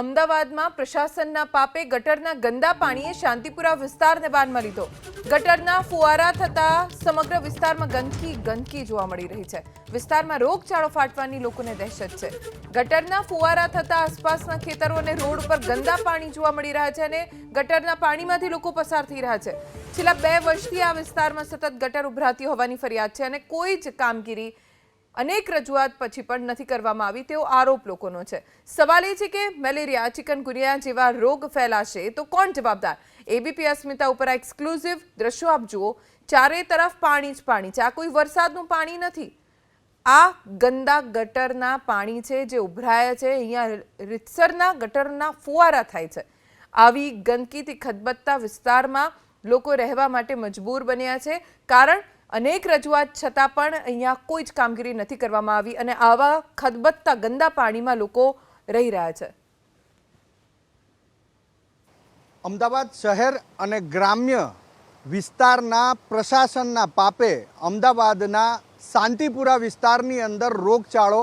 અમદાવાદમાં પ્રશાસનના પાપે ગટરના ગંદા પાણીએ શાંતિપુરા વિસ્તારને બાનમાં લીધો. ગટરના ફુવારા થતા સમગ્ર વિસ્તારમાં ગંદકી ગંદકી જોવા મળી રહી છે. વિસ્તારમાં રોગચાળો ફાટવાની લોકોને દહેશત છે. ગટરના ફુવારા થતા આસપાસના ખેતરો અને રોડ ઉપર ગંદા પાણી જોવા મળી રહ્યા છે અને ગટરના પાણીમાંથી લોકો પસાર થઈ રહ્યા છે. છેલ્લા બે વર્ષથી આ વિસ્તારમાં સતત ગટર ઉભરાતી હોવાની ફરિયાદ છે અને કોઈ જ કામગીરી અનેક રજૂઆત પછી પણ નથી કરવામાં આવી, તેવો આરોપ લોકોનો છે. સવાલ એ છે કે મેલેરિયા, ચિકનગુનિયા જેવા રોગ ફેલાશે તો કોણ જવાબદાર? એબીપી અસ્મિતા ઉપર આ એક્સક્લુઝિવ દ્રશ્યો આપ જુઓ. ચારે તરફ પાણી જ પાણી છે. આ કોઈ વરસાદનું પાણી નથી. આ ગંદા ગટરના પાણી છે જે ઉભરાયા છે. અહીંયા રીતસરના ગટરના ફુવારા થાય છે. આવી ગંદકીથી ખદબદતા વિસ્તારમાં લોકો રહેવા માટે મજબૂર બન્યા છે. કારણ અનેક રજૂઆત છતાં પણ અહીંયા કોઈ જ કામગીરી નથી કરવામાં આવી અને આવા ખદબદતા ગંદા પાણીમાં લોકો રહી રહ્યા છે. અમદાવાદ શહેર અને ગ્રામ્ય વિસ્તારના પ્રશાસનના પાપે અમદાવાદના શાંતિપુરા વિસ્તારની અંદર રોગચાળો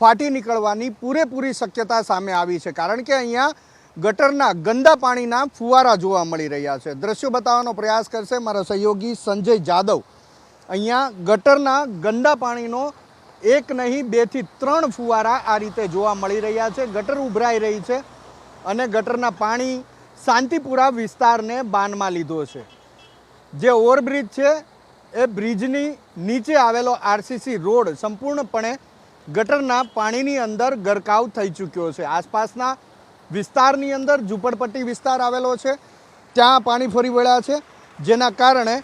ફાટી નીકળવાની પૂરેપૂરી શક્યતા સામે આવી છે. કારણ કે અહીંયા ગટરના ગંદા પાણીના ફુવારા જોવા મળી રહ્યા છે. દ્રશ્યો બતાવવાનો પ્રયાસ કરશે મારા સહયોગી સંજય જાદવ. અહીંયા ગટરના ગંદા પાણીનો એક નહીં, બેથી ત્રણ ફુવારા આ રીતે જોવા મળી રહ્યા છે. ગટર ઉભરાઈ રહી છે અને ગટરના પાણી શાંતિપુરા વિસ્તારને બાનમાં લીધો છે. જે ઓવરબ્રિજ છે, એ બ્રિજની નીચે આવેલો આરસીસી રોડ સંપૂર્ણપણે ગટરના પાણીની અંદર ગરકાવ થઈ ચૂક્યો છે. આસપાસના વિસ્તારની અંદર ઝૂંપડપટ્ટી વિસ્તાર આવેલો છે. ત્યાં પાણી ફરી વળ્યા છે. જેના કારણે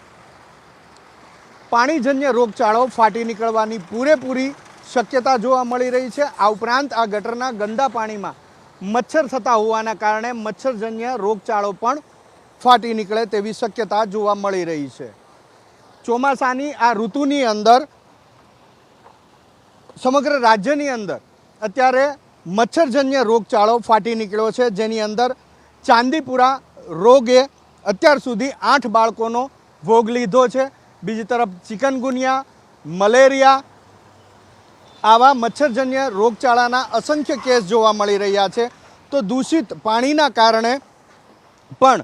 પાણીજન્ય રોગચાળો ફાટી નીકળવાની પૂરેપૂરી શક્યતા જોવા મળી રહી છે. આ ઉપરાંત આ ગટરના ગંદા પાણીમાં મચ્છર થતા હોવાના કારણે મચ્છરજન્ય રોગચાળો પણ ફાટી નીકળે તેવી શક્યતા જોવા મળી રહી છે. ચોમાસાની આ ઋતુની અંદર, સમગ્ર રાજ્યની અંદર અત્યારે મચ્છરજન્ય રોગચાળો ફાટી નીકળ્યો છે. જેની અંદર ચાંદીપુરા રોગે અત્યાર સુધી આઠ બાળકોનો ભોગ લીધો છે. બીજી તરફ ચિકનગુનિયા મલેરિયા આવા મચ્છરજન્ય રોગચાળાના અસંખ્ય કેસ જોવા મળી રહ્યા છે. તો દૂષિત પાણીના કારણે પણ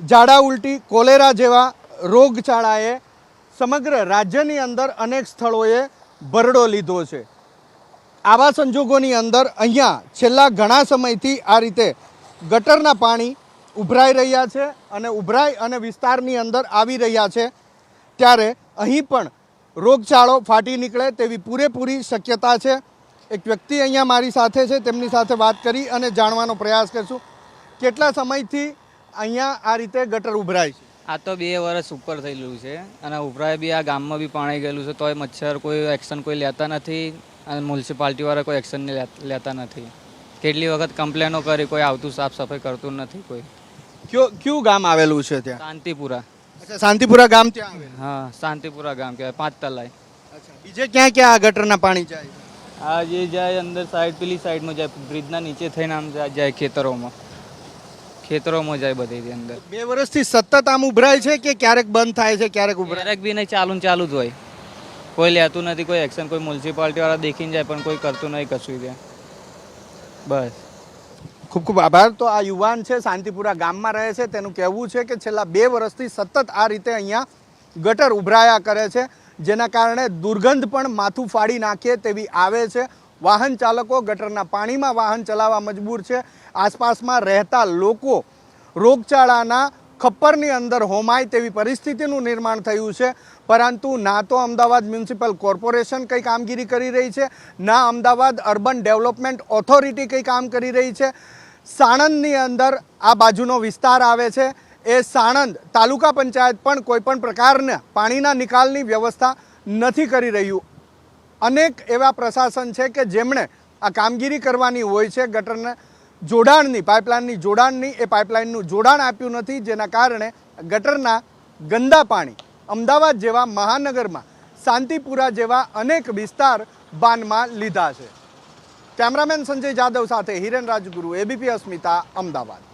ઝાડા ઉલટી, કોલેરા જેવા રોગચાળાએ સમગ્ર રાજ્યની અંદર અનેક સ્થળોએ ભરડો લીધો છે. આવા સંજોગોની અંદર અહીંયા છેલ્લા ઘણા સમયથી આ રીતે ગટરના પાણી ઉભરાઈ રહ્યા છે અને ઉભરાઈ અને વિસ્તારની અંદર આવી રહ્યા છે. ત્યારે અહીં પણ રોગચાળો ફાટી નીકળે તેવી પૂરેપૂરી શક્યતા છે. એક વ્યક્તિ અહીંયા મારી સાથે છે તેમની સાથે વાત કરી અને જાણવાનો પ્રયાસ કરશું. કેટલા સમયથી અહીંયા આ રીતે ગટર ઉભરાય છે? આ તો બે વર્ષ ઉપર થયેલું છે અને ઉભરાય બી આ ગામમાં બી પાણી ગયેલું છે તોય મચ્છર કોઈ એક્શન કોઈ લેતા નથી અને મ્યુનિસિપાલિટીવાળા કોઈ એક્શન લેતા નથી. કેટલી વખત કમ્પ્લેનો કરી કોઈ આવતું સાફ સફાઈ કરતું નથી કોઈ. કયો કયું ગામ આવેલું છે ત્યાં? શાંતિપુરા અચ્છા શાંતિપુરા ગામ ત્યાં આવે હા શાંતિપુરા ગામ કહેવાય પાંચ તલાય અચ્છા બીજે ક્યાં ક્યાં આ ગટરના પાણી જાય? આ જે જાય અંદર સાઈડ પેલી સાઈડમાં જાય બ્રિજના નીચે થઈને આમ જાય ખેતરોમાં. ખેતરોમાં જાય બધી અંદર. બે વર્ષથી સતત આમ ઉભરાય છે કે ક્યારેક બંધ થાય છે ક્યારેક ઉભરાય? ક્યારેક બી નહીં ચાલુ ને ચાલુ જ હોય. કોઈ લેતું નથી કોઈ એક્શન કોઈ મ્યુનિસિપાલિટી વાળા દેખીને જાય પણ કોઈ કરતું નહીં કશું ત્યાં. બસ. ખૂબ ખૂબ આભાર. તો આ યુવાન છે, શાંતિપુરા ગામમાં રહે છે. તેનું કહેવું છે કે છેલ્લા બે વર્ષથી સતત આ રીતે અહીંયા ગટર ઉભરાયા કરે છે, જેના કારણે દુર્ગંધ પણ માથું ફાડી નાખે તેવી આવે છે. વાહન ચાલકો ગટરના પાણીમાં વાહન ચલાવવા મજબૂર છે. આસપાસમાં રહેતા લોકો રોગચાળાના ખપ્પરની અંદર હોમાય તેવી પરિસ્થિતિનું નિર્માણ થયું છે. પરંતુ ના તો અમદાવાદ મ્યુનિસિપલ કોર્પોરેશન કંઈ કામગીરી કરી રહી છે, ના અમદાવાદ અર્બન ડેવલપમેન્ટ ઓથોરિટી કંઈ કામ કરી રહી છે. સાણંદની અંદર આ બાજુનો વિસ્તાર આવે છે. એ સાણંદ તાલુકા પંચાયત પણ કોઈપણ પ્રકારના પાણીના નિકાલની વ્યવસ્થા નથી કરી રહ્યું. અનેક એવા પ્રશાસન છે કે જેમણે આ કામગીરી કરવાની હોય છે ગટરના જોડાણની, પાઇપલાઇનની જોડાણની એ પાઇપલાઇનનું જોડાણ આપ્યું નથી, જેના કારણે ગટરના ગંદા પાણી અમદાવાદ જેવા મહાનગરમાં, શાંતિપુરા જેવા અનેક વિસ્તાર બાનમાં લીધા છે. કેમેરામેન સંજય જાદવ સાથે હિરેન રાજગુરુ, એબીપી અસ્મિતા, અમદાવાદ.